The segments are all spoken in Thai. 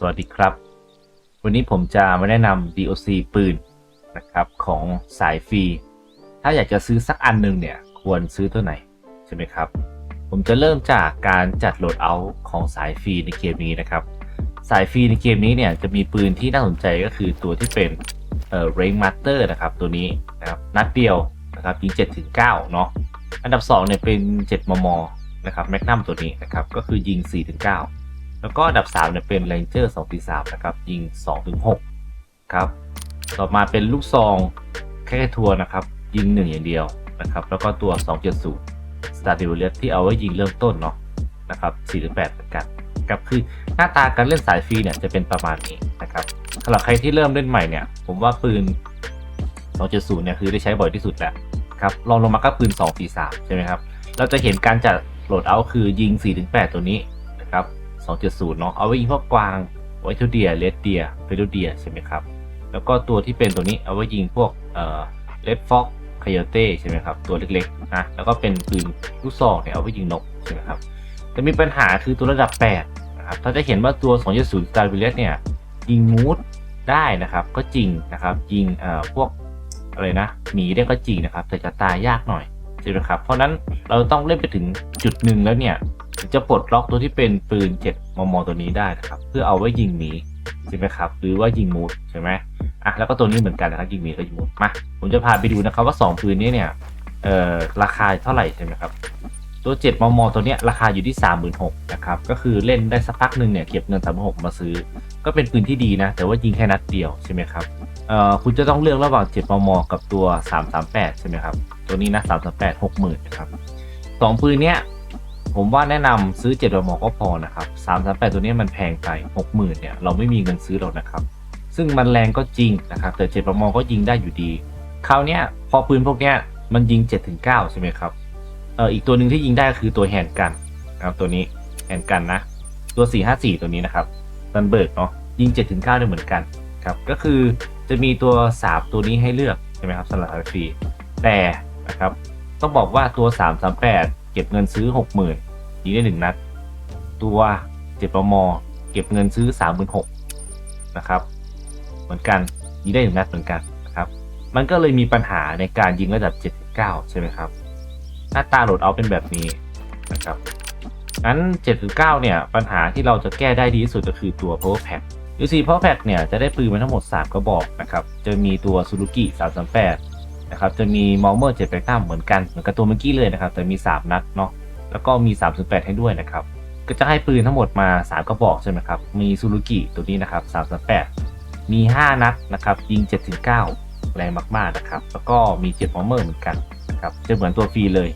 สวัสดีครับ วันนี้ผมจะมาแนะนำ DOC ปืนนะครับของสายฟรี ถ้าอยากจะซื้อสักอันหนึงเนี่ยควรซื้อตัวไหน ใช่ไหมครับ ผมจะเริ่มจากการจัดโหลดเอาท์ของสายฟรีในเกมนี้นะครับ สายฟรีในเกมนี้เนี่ยจะมีปืนที่น่าสนใจก็คือตัวที่เป็นเอ่อ Range Master นะครับตัวนี้นะครับนัดเดียวนะครับยิง7ถึง9เนาะอันดับ2เนี่ยเป็น 7 มมนะครับแมกนัมตัวนี้นะครับก็คือยิง4ถึง9 แล้วก็อันดับ3เนี่ยเป็น Ranger 2ตี3นะครับ ยิง2ถึง6ครับ ต่อมาเป็นลูกซองแค่ทัวร์นะครับ ยิง 1 อย่างเดียวนะครับ แล้วก็ตัว 270 Star d e v i l e r ที่เอาไว้ยิงเริ่มต้นเนาะนะครับ4ถึง8เหมือนกันครับคือหน้าตาการเล่นสายฟรีเนี่ยจะเป็นประมาณนี้นะครับสำหรับใครที่เริ่มเล่นใหม่เนี่ย ผมว่าปืน 270 เนี่ยคือได้ใช้บ่อยที่สุดแล้วครับลองลงมาก็ปืน 2 4 3 ใช่ไหมครับ เราจะเห็นการจัดโหลดเอาคือยิง 4-8 ตัวนี้นะครับ 270เนาะเอาไว้ยิงพวกกวางไวทูเดียเลดเดียเฟโดเดียใช่ไหมครับ แล้วก็ตัวที่เป็นตัวนี้เอาไว้ยิงพวกเอ่อเลดฟ็อกคายเต้ใช่ไหมครับ ตัวเล็กๆนะแล้วก็เป็นปืนลูกซองเนี่ยเอาไว้ยิงนกใช่ไหมครับแต่มีปัญหาคือตัวระดับ 8 นะครับถ้าจะเห็นว่าตัว270 Star v i l l e t เนี่ย ยิงมูดได้นะครับ ก็จริงนะครับ ยิงเอ่อพวกอะไรนะหมีได้ก็จริงนะครับ แต่จะตายยากหน่อยใช่ไหมครับ เพราะนั้นเราต้องเล่นไปถึงจุดหนึ่งแล้วเนี่ย จะปลดล็อกตัวที่เป็นปืน7มมตัวนี้ได้นะครับ เพื่อเอาไว้ยิงหมีใช่ไหมครับ หรือว่ายิงมูดใช่ไหมอะแล้วก็ตัวนี้เหมือนกันนะครับยิงหมีก็ยิงมูดมาผมจะพาไปดูนะครับว่า 2 ปืนนี้เนี่ยเอ่อราคาเท่าไหร่ใช่ไหมครับตัว 7 มม ตัวเนี้ยราคาอยู่ที่ 36,000นะครับ ก็คือเล่นได้สักพักหนึ่งเนี่ยเก็บเงิน 3 6 0 0มาซื้อ ก็เป็นปืนที่ดีนะ แต่ว่ายิงแค่นัดเดียวใช่ไหมครับ เอ่อ คุณจะต้องเลือกระหว่าง 7 มม กับตัว 338 ใช่ไหมครับ ตัวนี้นะ 338 60,000นะครับสองปืนเนี้ย ผมว่าแนะนำซื้อ7มมก็พอนะครับ338ตัวนี้มันแพงไป60,000เนี่ยเราไม่มีเงินซื้อหรอกนะครับ ซึ่งมันแรงก็จริงนะครับ แต่7มมก็ยิงได้อยู่ดี คราวเนี้ยพอปืนพวกเนี้ยมันยิง7-9ใช่ไหมครับเอ่ออีกตัวหนึ่งที่ยิงได้คือตัวแฮนกันนะครับตัวนี้แฮนกันนะ ตัว 454 ตัวนี้นะครับซันเบิร์กเนาะยิง7-9ได้เหมือนกันครับก็คือจะมีตัว3ตัวนี้ให้เลือกใช่ไหมครับสำหรับฟรีแต่นะครับต้องบอกว่าตัว 338 เก็บเงินซื้อ 60,000 ยิงได้1นัด ตัว7ประมอ เก็บเงินซื้อ36,000นหกนะครับ เหมือนกันยิงได้1นัดเหมือนกันนะครับ มันก็เลยมีปัญหาในการยิงระดับ7-9ใช่ไหมครับ หน้าตาโหลดเอาเป็นแบบนี้นะครับงั้น7-9เนี่ยปัญหาที่เราจะแก้ได้ดีที่สุดก็คือตัว power pack UC power pack เนี่ยจะได้ปืนมาทั้งหมด 3 กระบอกนะครับ จะมีตัวซูรุกิ338นะครับ จะมีมอลเมอร์7 8 9เหมือนกันเหมือนกับตัวเมื่อกี้เลยนะครับ แต่มี 3 นัดเนาะ แล้วก็มี308ให้ด้วยนะครับ ก็จะให้ปืนทั้งหมดมา 3 กระบอกใช่ไหมครับ มีซูรุกิตัวนี้นะครับ338มี 5 นัดนะครับ ยิง 7-9 แรงมากๆนะครับ แล้วก็มี7มอลเมอร์เหมือนกันนะครับ จะเหมือนตัวฟรีเลย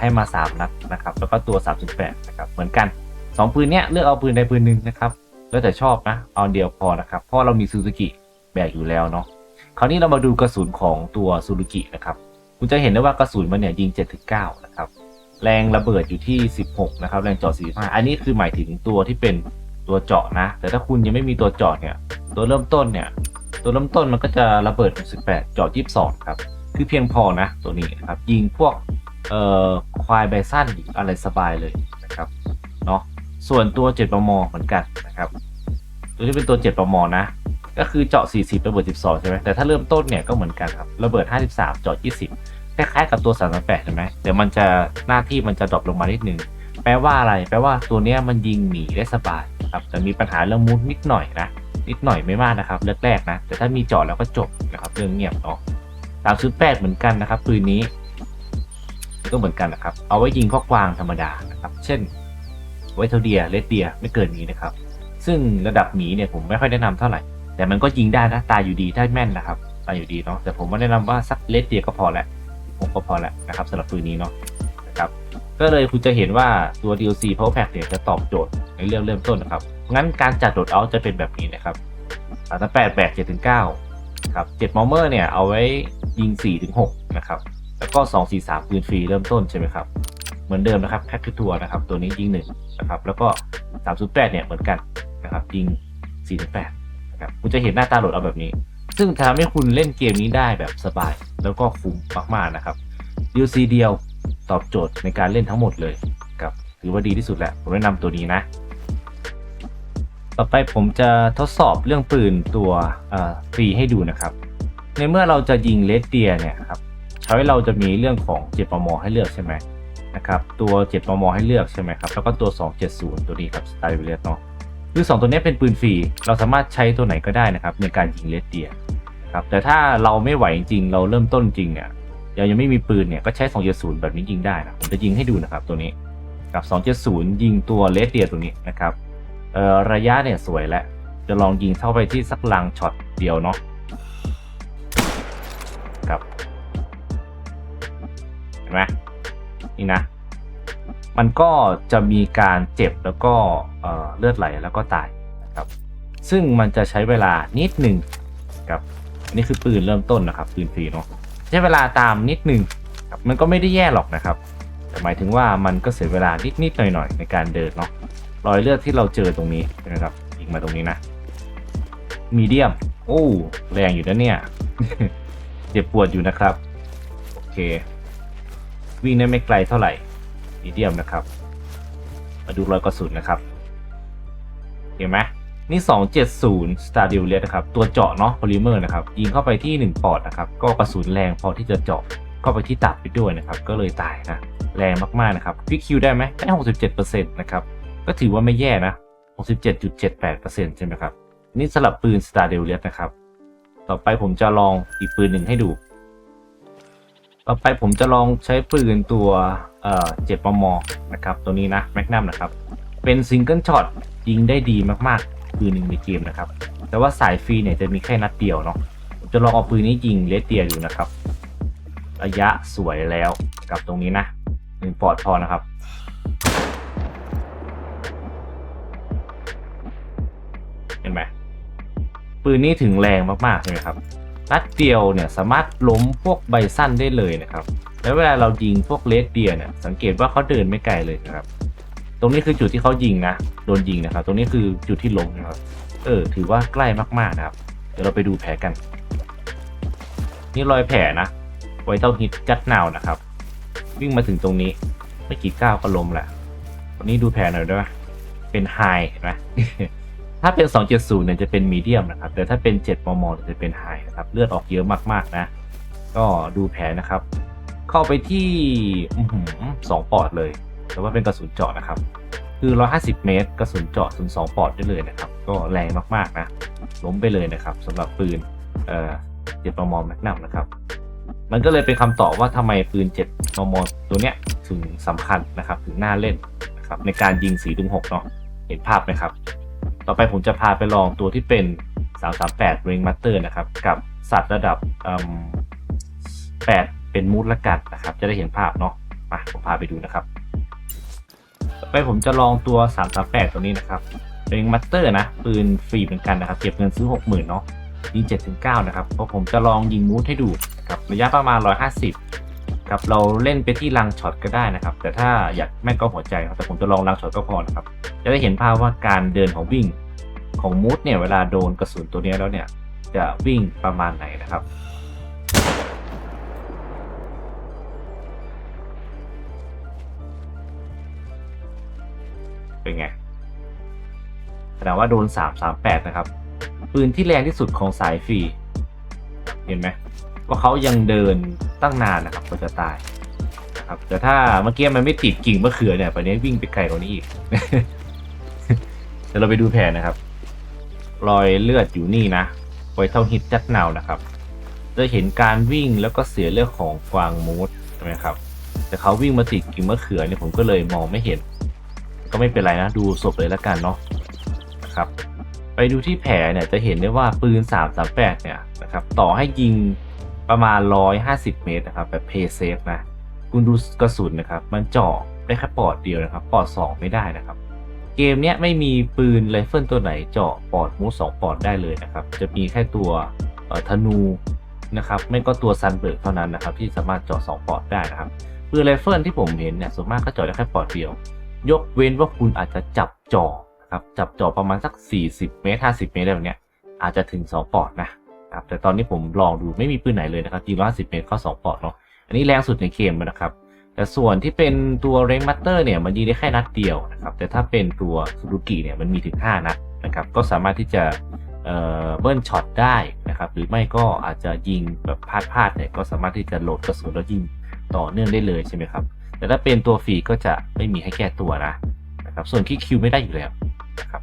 ให้มา 3 นัดนะครับ แล้วก็ตัว 3.8 นะครับ เหมือนกัน 2 ปืนเนี้ยเลือกเอาปืนใดปืนหนึ่งนะครับ แล้วแต่ชอบนะ เอาเดียวพอนะครับ เพราะเรามีซูซูกิแบกอยู่แล้วเนาะ คราวนี้เรามาดูกระสุนของตัวซูซูกินะครับ คุณจะเห็นได้ว่ากระสุนมันเนี่ยยิง 7-9 นะครับ แรงระเบิดอยู่ที่ 16 นะครับ แรงเจาะ 45 อันนี้คือหมายถึงตัวที่เป็นตัวเจาะนะ แต่ถ้าคุณยังไม่มีตัวเจาะเนี่ย ตัวเริ่มต้นเนี่ย ตัวเริ่มต้นมันก็จะระเบิด 68 เจาะ 22 ครับ คือเพียงพอนะ ตัวนี้นะครับ ยิงพวกเอ่อควายไบสั้นอะไรสบายเลยนะครับเนาะ ส่วนตัว 7 ปมเหมือนกันนะครับ ตัวที่เป็นตัว 7 ปมนะ ก็คือเจาะ 40 ระเบิด 12 ใช่ไหมแต่ถ้าเริ่มต้นเนี่ยก็เหมือนกันครับ ระเบิด 53 เจาะ 20 คล้ายๆกับตัว 38 ใช่ไหมแต่มันจะหน้าที่มันจะดรอปลงมานิดนึง แปลว่าอะไร แปลว่าตัวเนี้ยมันยิงหนีได้สบายครับแต่มีปัญหาเรื่องมูดนิดหน่อยนะ นิดหน่อยไม่มากนะครับแรกๆนะ แต่ถ้ามีเจาะแล้วก็จบนะครับเรื่องเงียบเนาะ38 เหมือนกันนะครับปืนนี้ ก็เหมือนกันนะครับ เอาไว้ยิงข้อกวางธรรมดานะครับ เช่น ไวเทเดียเลดเดียไม่เกินนี้นะครับ ซึ่งระดับหมีเนี่ยผมไม่ค่อยแนะนำเท่าไหร่ แต่มันก็ยิงได้นะตายอยู่ดีถ้าแม่นนะครับตายอยู่ดีเนาะแต่ผมว่าแนะนำว่าสักเลดเดียก็พอแล้ว ผมก็พอแล้วนะครับสำหรับปืนนี้เนาะนะครับก็เลยคุณจะเห็นว่าตัว DLC Power Pack เนี่ยจะตอบโจทย์ในเรื่องเริ่มต้นนะครับ งั้นการจัดโหลดเอาจะเป็นแบบนี้นะครับสามแปดแบกเจ็ดถึงเก้าครับเจ็ดมอเมอร์เนี่ยเอาไว้ยิงสี่ถึงหกนะครับแล้วก็2 4 3ปืนฟรีเริ่มต้นใช่ไหมครับเหมือนเดิมนะครับแพ็คคือตัวนะครับตัวนี้ยิง1นะครับแล้วก็308เนี่ยเหมือนกันนะครับยิง4-8นะครับคุณจะเห็นหน้าตาโหลดเอาแบบนี้ ซึ่งทำให้คุณเล่นเกมนี้ได้แบบสบาย แล้วก็คุ้มมากๆนะครับ DLC เดียวตอบโจทย์ในการเล่นทั้งหมดเลยครับถือว่าดีที่สุดแหละผมแนะนำตัวนี้นะ ต่อไปผมจะทดสอบเรื่องปืนตัวฟรีให้ดูนะครับ ในเมื่อเราจะยิงเลดเดียเนี่ยครับช้อยเราจะมีเรื่องของ7มมให้เลือกใช่ไหมนะครับตัว7มมให้เลือกใช่ไหมครับแล้วก็ตัว 270 ตัวนี้ครับสไตล์เลสเนาะ คือ 2 ตัวนี้เป็นปืนฟรี เราสามารถใช้ตัวไหนก็ได้นะครับ ในการยิงเลดเดียครับแต่ถ้าเราไม่ไหวจริงเราเริ่มต้นจริงเนี่ยยังยังไม่มีปืนเนี่ยก็ใช้ 270 แบบนี้ยิงได้นะผมจะยิงให้ดูนะครับตัวนี้กับ 270 ยิงตัวเลดเดียตัวนี้นะครับระยะเนี่ยสวยแล้วจะลองยิงเข้าไปที่สักลังช็อตเดียวเนาะครับเห็นไหมนี่นะ มันก็จะมีการเจ็บแล้วก็เลือดไหลแล้วก็ตายนะครับ ซึ่งมันจะใช้เวลานิดหนึ่งครับอันนี่คือปืนเริ่มต้นนะครับปืนฟรีเนาะใช้เวลาตามนิดหนึ่งครับมันก็ไม่ได้แย่หรอกนะครับ แต่หมายถึงว่ามันก็เสียเวลานิดๆหน่อยๆในการเดินเนาะรอยเลือดที่เราเจอตรงนี้นะครับยิงมาตรงนี้นะมีเดียม โอ้แรงอยู่นะเนี่ยเจ็บปวดอยู่นะครับ โอเค วิ่งได้ไม่ไกลเท่าไหร่ มีเดียมนะครับ มาดูรอยกระสุนนะครับเห็นไหมนี่ 270 Star d u l e t นะครับ ตัวเจาะเนาะโพลิเมอร์นะครับ ยิงเข้าไปที่ 1 ปอดนะครับ ก็กระสุนแรงพอที่จะเจาะเข้าไปที่ตับไปด้วยนะครับ ก็เลยตายนะ แรงมากๆนะครับควิคิวได้ไหมได้ 67%นะครับ ก็ถือว่าไม่แย่นะ 67.78%ใช่ไหมครับ นี่สลับปืน Star d u l e t นะครับ ต่อไปผมจะลองอีกปืนหนึ่งให้ดู ต่อไปผมจะลองใช้ปืนตัวเอ่อ7มมนะครับ ตัวนี้นะแมกนัมนะครับ เป็นซิงเกิลช็อตยิงได้ดีมากๆ ปืนหนึ่งในเกมนะครับ แต่ว่าสายฟรีเนี่ยจะมีแค่นัดเดียวเนาะผมจะลองเอาปืนนี้ยิงเลสเตียดูนะครับ ระยะสวยแล้วกับตรงนี้นะหนึ่งปอดพอนะครับเห็นไหมปืนนี้ถึงแรงมากๆใช่ไหมครับ นัดเดียวเนี่ยสามารถล้มพวกใบสั้นได้เลยนะครับ แล้วเวลาเรายิงพวกเลสเดียเนี่ยสังเกตว่าเขาเดินไม่ไกลเลยนะครับ ตรงนี้คือจุดที่เขายิงนะโดนยิงนะครับ ตรงนี้คือจุดที่ล้มนะครับ เออ ถือว่าใกล้มากๆนะครับ เดี๋ยวเราไปดูแผลกัน นี่รอยแผลนะไวเต้าฮิตจัดหนาวนะครับ วิ่งมาถึงตรงนี้ไม่กี่ก้าวก็ล้มแหละวันนี้ดูแผลหน่อยได้วยเป็นไฮเห็นไหม ถ้าเป็น 270 เนี่ยจะเป็นมีเดียมนะครับ แต่ถ้าเป็น 7 มม จะเป็นไฮนะครับ เลือดออกเยอะมากๆนะ ก็ดูแผลนะครับ เข้าไปที่สองปอดเลย แต่ว่าเป็นกระสุนเจาะนะครับ คือ 150 เมตร กระสุนเจาะถึง2ปอดได้เลยนะครับ ก็แรงมากๆนะ ล้มไปเลยนะครับสำหรับปืนเอ่อ7มมแมกนัมนะครับ มันก็เลยเป็นคำตอบว่าทำไมปืน 7 มม ตัวเนี้ยถึงสำคัญนะครับ ถึงน่าเล่นนะครับในการยิง4ถึง6เนาะ เห็นภาพไหมครับ ต่อไปผมจะพาไปลองตัวที่เป็น 338 Ring Master นะครับ กับสัตว์ระดับ 8 เป็นมูดละกัดนะครับ จะได้เห็นภาพเนาะมาผมพาไปดูนะครับ ต่อไปผมจะลองตัว 338 ตัวนี้นะครับเป็นมัตเตอร์นะ ปืนฟรีเหมือนกันนะครับ เก็บเงินซื้อ 60,000 เนาะยิง7-9 นะครับ เพราะผมจะลองยิงมูดให้ดูนะครับ ระยะประมาณ 150 ครับเราเล่นไปที่ลังช็อตก็ได้นะครับ แต่ถ้าอยากแม่นก็หัวใจครับแต่ผมจะลองลังช็อตก็พอนะครับ จะได้เห็นภาพว่าการเดินของวิ่งของมูดเนี่ยเวลาโดนกระสุนตัวนี้แล้วเนี่ย จะวิ่งประมาณไหนนะครับเป็นไงแสดงว่าโดน 338 นะครับ ปืนที่แรงที่สุดของสายฟรี เห็นไหมว่าเขายังเดิน ตั้งนานนะครับกว่าจะตายนะครับแต่ถ้าเมื่อกี้มันไม่ติดกิ่งมะเขือเนี่ยไปนี้วิ่งไปไกลกว่านี้อีกเดี๋ยวเราไปดูแผนนะครับ รอยเลือดอยู่นี่นะไวเท่าฮิตจัดหนาวนะครับจะเห็นการวิ่งแล้วก็เสียเลือดของกวางมูดใช่ไหมครับ แต่เขาวิ่งมาติดกิ่งมะเขือเนี่ยผมก็เลยมองไม่เห็น ก็ไม่เป็นไรนะดูศพเลยแล้วกันเนาะนะครับ ไปดูที่แผลเนี่ยจะเห็นได้ว่าปืน 338 เนี่ยนะครับ ต่อให้ยิง ประมาณ 150 เมตรนะครับแบบเพย์เซฟนะ คุณดูกระสุนนะครับ มันเจาะได้แค่ปอดเดียวนะครับ ปอด 2 ไม่ได้นะครับ เกมเนี้ยไม่มีปืนไรเฟิลตัวไหนเจาะปอดมูสองปอดได้เลยนะครับ จะมีแค่ตัวธนูนะครับไม่ก็ตัวซันเบิร์กเท่านั้นนะครับ ที่สามารถเจาะ2ปอดได้นะครับปืนไรเฟิลที่ผมเห็นเนี่ยส่วนมากก็เจาะได้แค่ปอดเดียว ยกเว้นว่าคุณอาจจะจับจ่อนะครับจับจ่อประมาณสัก 40 เมตร 50 เมตรอะไรแบบเนี้ยอาจจะถึง 2 ปอดนะ ครับแต่ตอนนี้ผมลองดูไม่มีปืนไหนเลยนะครับยิง150 เมตรเข้า2ปอดเนาะอันนี้แรงสุดในเกมนะครับ แต่ส่วนที่เป็นตัวเรงมัตเตอร์เนี่ยมันยิงได้แค่นัดเดียวนะครับแต่ถ้าเป็นตัวซูรุกิเนี่ยมันมีถึง5นัดนะครับก็สามารถที่จะเอ่อเบิ้ลช็อตได้นะครับหรือไม่ก็อาจจะยิงแบบพลาดๆเนี่ยก็สามารถที่จะโหลดกระสุนแล้วยิงต่อเนื่องได้เลยใช่ไหมครับแต่ถ้าเป็นตัวฟรีก็จะไม่มีให้แก้ตัวนะนะครับส่วนคิคิวไม่ได้อยู่แล้วนะครับ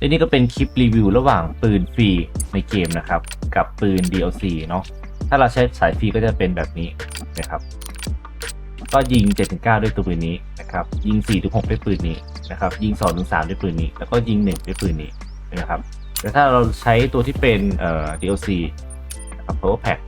และนี่ก็เป็นคลิปรีวิวระหว่างปืนฟรีในเกมนะครับ กับปืน DLC เนาะถ้าเราใช้สายฟรีก็จะเป็นแบบนี้นะครับ ก็ยิง 7-9 ด้วยตัวปืนนี้นะครับ ยิง 4-6 ด้วยปืนนี้นะครับ ยิง 2-3 ด้วยปืนนี้ แล้วก็ยิง 1 ด้วยปืนนี้นะครับแต่ถ้าเราใช้ตัวที่เป็นเอ่อ DLC นะครับ Power Pack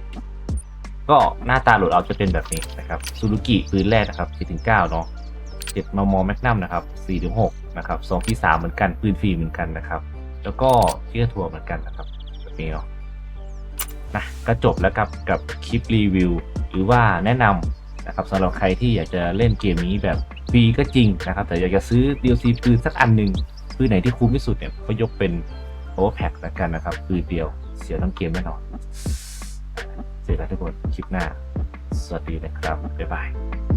ก็หน้าตาโหลดเอาจะเป็นแบบนี้นะครับซูรุกิปืนแรกนะครับ4-9 เนาะ7มมแมกนัมนะครับ4-6 นะครับ2ที่3เหมือนกันปืนฟรีเหมือนกันนะครับ แล้วก็เทียทัวร์เหมือนกันนะครับแบบนี้เนาะนะก็จบแล้วกับกับคลิปรีวิว หรือว่าแนะนำนะครับสำหรับใครที่อยากจะเล่นเกมนี้แบบฟรีก็จริงนะครับ แต่อยากจะซื้อ DLC ปืนสักอันหนึ่งปืนไหนที่คุ้มที่สุดเนี่ยก็ยกเป็น Power Pack แล้วกันนะครับปืนเดียวเสียทั้งเกมแน่นอนเจอกันทุกคนคลิปหน้า สวัสดีนะครับ บ๊ายบาย